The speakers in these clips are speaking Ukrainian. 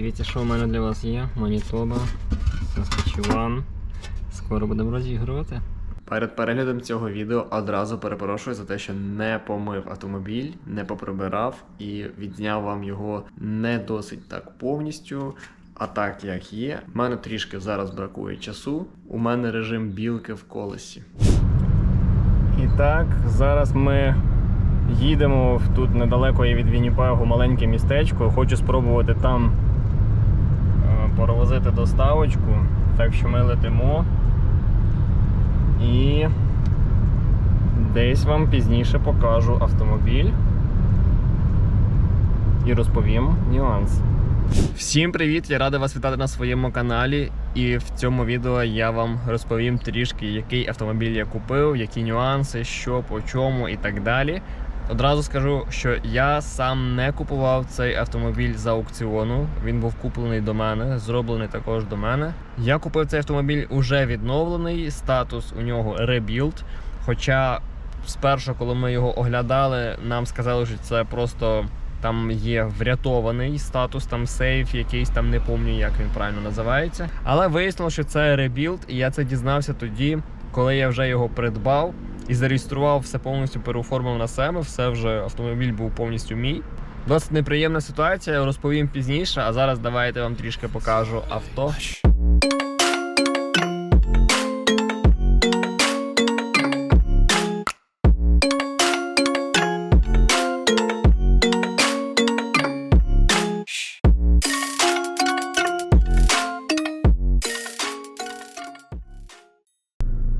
Дивіться, що в мене для вас є. Манітоба, Saskatchewan. Скоро будемо розігрувати. Перед переглядом цього відео одразу перепрошую за те, що не помив автомобіль, не поприбирав і відзняв вам його не досить так повністю. А так як є, в мене трішки зараз бракує часу. У мене режим білки в колесі. І так, зараз ми їдемо тут недалеко від Вінніпегу маленьке містечко. Хочу спробувати там провозити доставочку. Так що ми летимо. І десь вам пізніше покажу автомобіль і розповім нюанс. Всім привіт! Я радий вас вітати на своєму каналі. І в цьому відео я вам розповім трішки, який автомобіль я купив, які нюанси, що по чому і так далі. Одразу скажу, що я сам не купував цей автомобіль з аукціону. Він був куплений до мене, зроблений також до мене. Я купив цей автомобіль уже відновлений. Статус у нього ребілд. Хоча спершу, коли ми його оглядали, нам сказали, що це просто там є врятований статус, там сейф, якийсь там не пам'ятаю, як він правильно називається. Але вияснилося, що це ребілд, і я це дізнався тоді, коли я вже його придбав і зареєстрував все повністю переоформив на себе. Все вже автомобіль був повністю мій. Досить неприємна ситуація, розповім пізніше. А зараз давайте вам трішки покажу авто.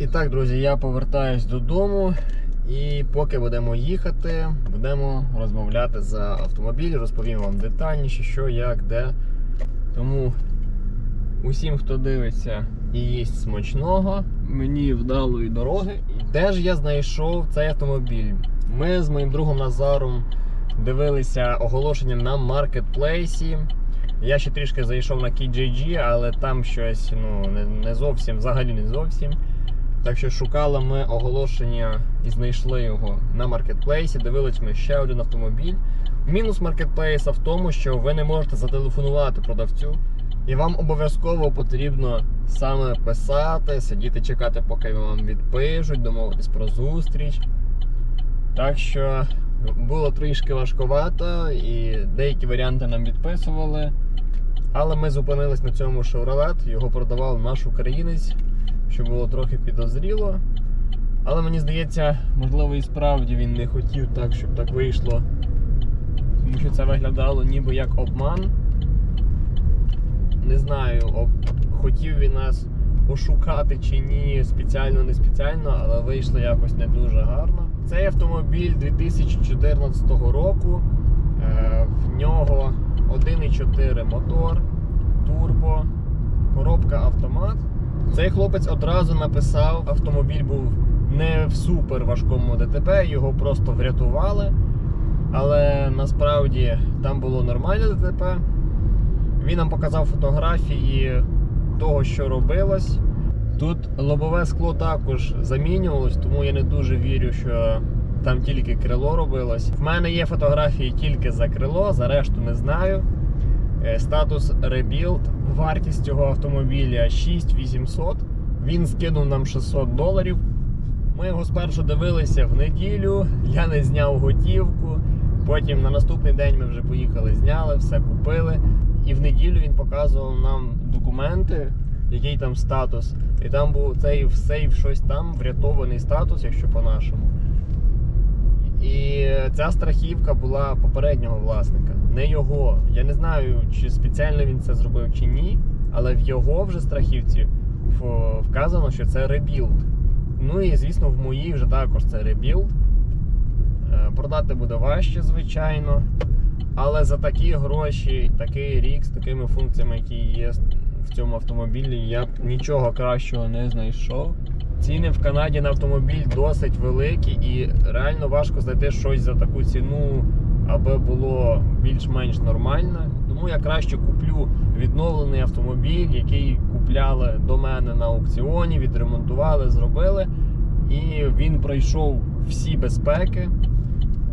І так, друзі, я повертаюсь додому. І поки будемо їхати, будемо розмовляти за автомобіль, розповім вам детальніше, що, як, де. Тому усім, хто дивиться і їсть смачного, мені вдалої дороги. Де ж я знайшов цей автомобіль? Ми з моїм другом Назаром дивилися оголошення на маркетплейсі. Я ще трішки зайшов на KJG, але там щось ну, не зовсім, взагалі не зовсім. Так що шукали ми оголошення і знайшли його на маркетплейсі. Дивились ми ще один автомобіль. Мінус маркетплейса в тому, що ви не можете зателефонувати продавцю, і вам обов'язково потрібно саме писати, сидіти, чекати, поки вам відпишуть, домовитись про зустріч. Так що було трішки важковато, і деякі варіанти нам відписували. Але ми зупинились на цьому Chevrolet, його продавав наш українець що було трохи підозріло. Але мені здається, можливо, і справді він не хотів так, щоб так вийшло. Тому що це виглядало ніби як обман. Не знаю, об... хотів він нас ошукати чи ні, спеціально, не спеціально, але вийшло якось не дуже гарно. Цей автомобіль 2014 року. Е, В нього 1,4 мотор, турбо, коробка автомат. Цей хлопець одразу написав, автомобіль був не в супер важкому ДТП, його просто врятували. Але насправді там було нормальне ДТП. Він нам показав фотографії того, що робилось. Тут лобове скло також замінювалось, тому я не дуже вірю, що там тільки крило робилось. В мене є фотографії тільки за крило, за решту не знаю. Е, Статус Rebuild. Вартість цього автомобіля 6800. Він скинув нам 600 доларів. Ми його спершу дивилися в неділю, я не зняв готівку. Потім на наступний день ми вже поїхали, зняли, все купили. І в неділю він показував нам документи, який там статус. І там був цей сейф щось там, врятований статус, якщо по-нашому. І ця страхівка була попереднього власника, не його. Я не знаю, чи спеціально він це зробив чи ні, але в його вже страхівці вказано, що це ребілд. Ну і звісно, в моїй вже також це ребілд. Е, Продати буде важче, звичайно. Але за такі гроші, такий рік з такими функціями, які є в цьому автомобілі, я б нічого кращого не знайшов. Ціни в Канаді на автомобіль досить великі і реально важко знайти щось за таку ціну, аби було більш-менш нормально. Тому я краще куплю відновлений автомобіль, який купляли до мене на аукціоні, відремонтували, зробили. І він пройшов всі безпеки.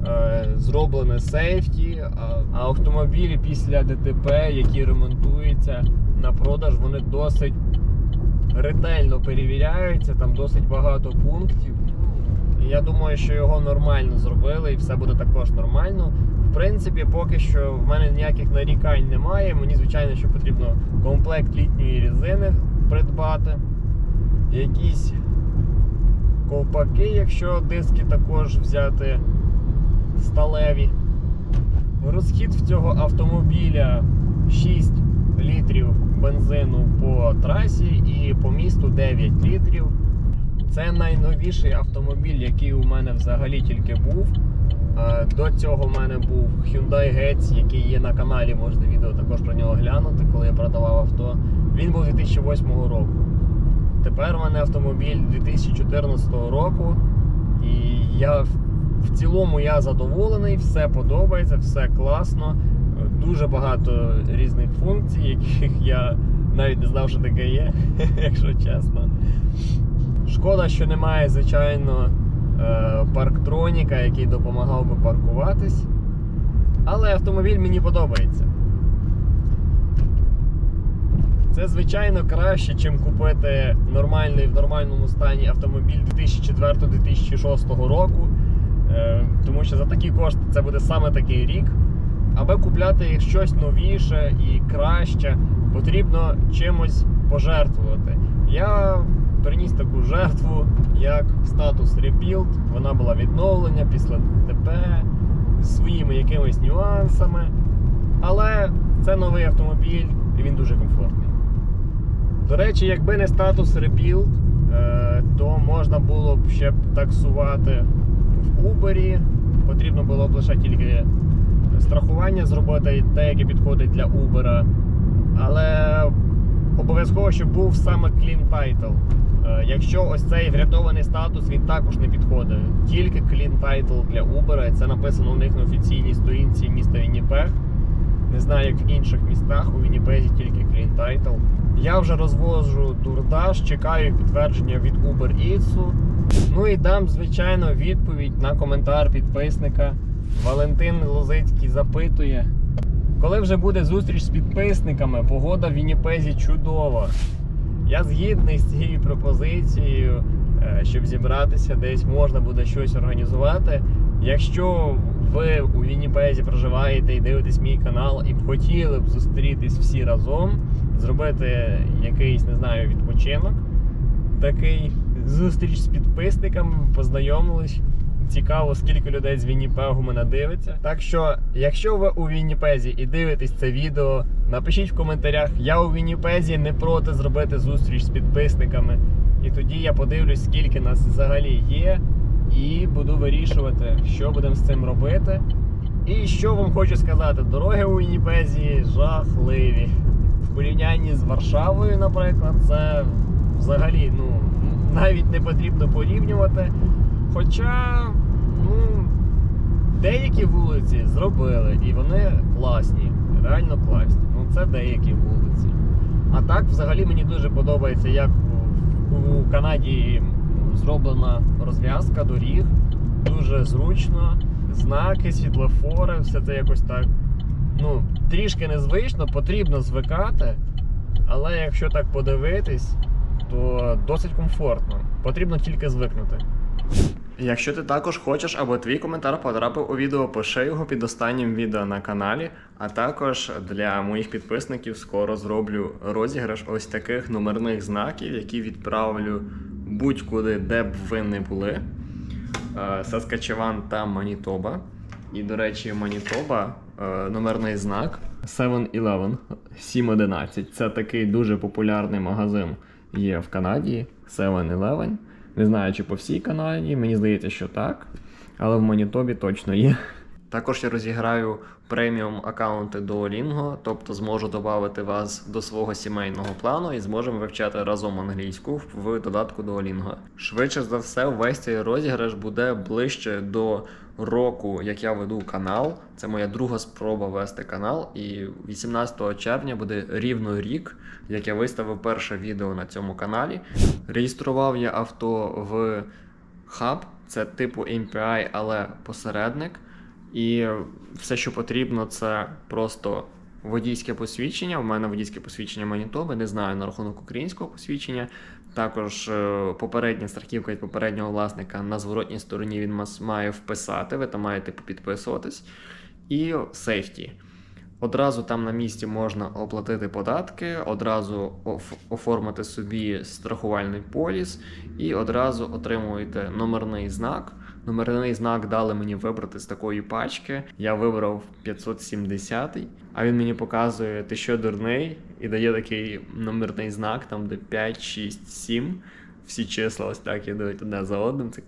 е, зроблене сейфті, а, а автомобілі після ДТП, які ремонтуються на продаж, вони досить ретельно перевіряються, там досить багато пунктів. Я думаю, що його нормально зробили і все буде також нормально. В принципі, поки що в мене ніяких нарікань немає. Мені, звичайно, що потрібно комплект літньої резини придбати. Якісь ковпаки, якщо диски також взяти сталеві. Розхід в цього автомобіля 6 літрів бензину по трасі і по місту 9 літрів. Це найновіший автомобіль, який у мене взагалі тільки був. Е, До цього в мене був Hyundai Getz, який є на каналі, можна відео також про нього глянути, коли я продавав авто. Він був 2008 року. Тепер у мене автомобіль 2014 року. І я в- цілому я задоволений, все подобається, все класно. Дуже багато різних функцій, яких я навіть не знав, що таке є, якщо чесно. Шкода, що немає, звичайно, е, парктроніка, який допомагав би паркуватись. Але автомобіль мені подобається. Це, звичайно, краще, ніж купити нормальний в нормальному стані автомобіль 2004-2006 року. Е, Тому що за такі кошти це буде саме такий рік. Аби купляти щось новіше і краще, потрібно чимось пожертвувати. Я приніс таку жертву, як статус Rebuild. Вона була відновлення після ДТП з своїми якимись нюансами. Але це новий автомобіль і він дуже комфортний. До речі, якби не статус Rebuild, е, то можна було б ще таксувати в Uber. Потрібно було б лише тільки страхування зробити, те, яке підходить для Uber. Але обов'язково, щоб був саме Clean Title. Е, Якщо ось цей врятований статус, він також не підходить. Тільки Clean Title для Uber. Це написано у них на офіційній сторінці міста Вінніпег. Не знаю, як в інших містах, у Вінніпезі тільки Clean Title. Я вже розвожу турдаш, чекаю підтвердження від Uber Eats. Ну і дам, звичайно, відповідь на коментар підписника. Валентин Лозицький запитує. Коли вже буде зустріч з підписниками, погода в Вінніпезі чудова. Я згідний з цією пропозицією, е, щоб зібратися десь можна буде щось організувати. Якщо ви у Вінніпезі проживаєте і дивитесь мій канал і б хотіли б зустрітись всі разом, зробити якийсь, не знаю, відпочинок, такий зустріч з підписниками, познайомились. Цікаво, скільки людей з Вінніпегу мене дивиться. Так що, якщо ви у Вінніпезі і дивитесь це відео, напишіть в коментарях. Я у Вінніпезі не проти зробити зустріч з підписниками. І тоді я подивлюсь, скільки нас взагалі є, і буду вирішувати, що будемо з цим робити. І що вам хочу сказати, дороги у Вінніпезі жахливі. В порівнянні з Варшавою, наприклад, це взагалі ну, навіть не потрібно порівнювати. Хоча, ну, деякі вулиці зробили і вони класні, реально класні. Ну, це деякі вулиці. А так, взагалі, мені дуже подобається, як у, Канаді зроблена розв'язка доріг. Дуже зручно, знаки, світлофори, все це якось так. Ну, трішки незвично, потрібно звикати. Але якщо так подивитись, то досить комфортно. Потрібно тільки звикнути. Якщо ти також хочеш, аби твій коментар потрапив у відео, пиши його під останнім відео на каналі. А також для моїх підписників скоро зроблю розіграш ось таких номерних знаків, які відправлю будь-куди, де б ви не були. Саскачеван та Манітоба. І, до речі, Манітоба е, номерний знак 7-Eleven 711. Це такий дуже популярний магазин є в Канаді 7-Eleven. Не знаю, чи по всій Канаді, мені здається, що так. Але в Манітобі точно є. Також я розіграю преміум аккаунти Duolingo, тобто зможу додати вас до свого сімейного плану і зможемо вивчати разом англійську в додатку Duolingo. Швидше за все, весь цей розіграш буде ближче до року, як я веду канал. Це моя друга спроба вести канал. І 18 червня буде рівно рік, як я виставив перше відео на цьому каналі. Реєстрував я авто в хаб, це типу MPI, але посередник. І все, що потрібно, це просто водійське посвідчення. У мене водійське посвідчення Манітоби, не знаю на рахунок українського посвідчення. Також е, попередня страхівка від попереднього власника на зворотній стороні він мас- має вписати, ви там маєте підписуватись. І сейфті. Одразу там на місці можна оплатити податки, одразу оф- оформити собі страхувальний поліс і одразу отримуєте номерний знак. Номерний знак дали мені вибрати з такої пачки. Я вибрав 570, а він мені показує, ти що дурний, і дає такий номерний знак, там де 5, 6, 7. Всі числа ось так ідуть одне за одним. Це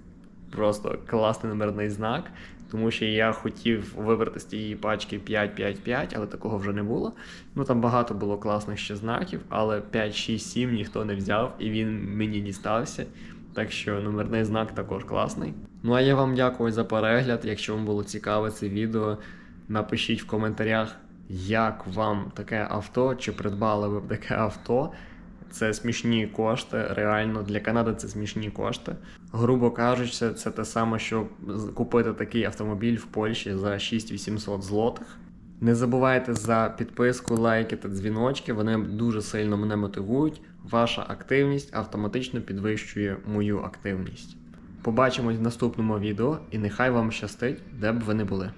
просто класний номерний знак. Тому що я хотів вибрати з тієї пачки 5-5-5, але такого вже не було. Ну там багато було класних ще знаків, але 5-6-7 ніхто не взяв, і він мені дістався. Так що номерний знак також класний. Ну а я вам дякую за перегляд. Якщо вам було цікаве це відео, напишіть в коментарях, як вам таке авто, чи придбали ви б таке авто. Це смішні кошти, реально для Канади це смішні кошти. Грубо кажучи, це те саме, що купити такий автомобіль в Польщі за 6800 злотих. Не забувайте за підписку, лайки та дзвіночки. Вони дуже сильно мене мотивують. Ваша активність автоматично підвищує мою активність. Побачимось в наступному відео, і нехай вам щастить, де б ви не були.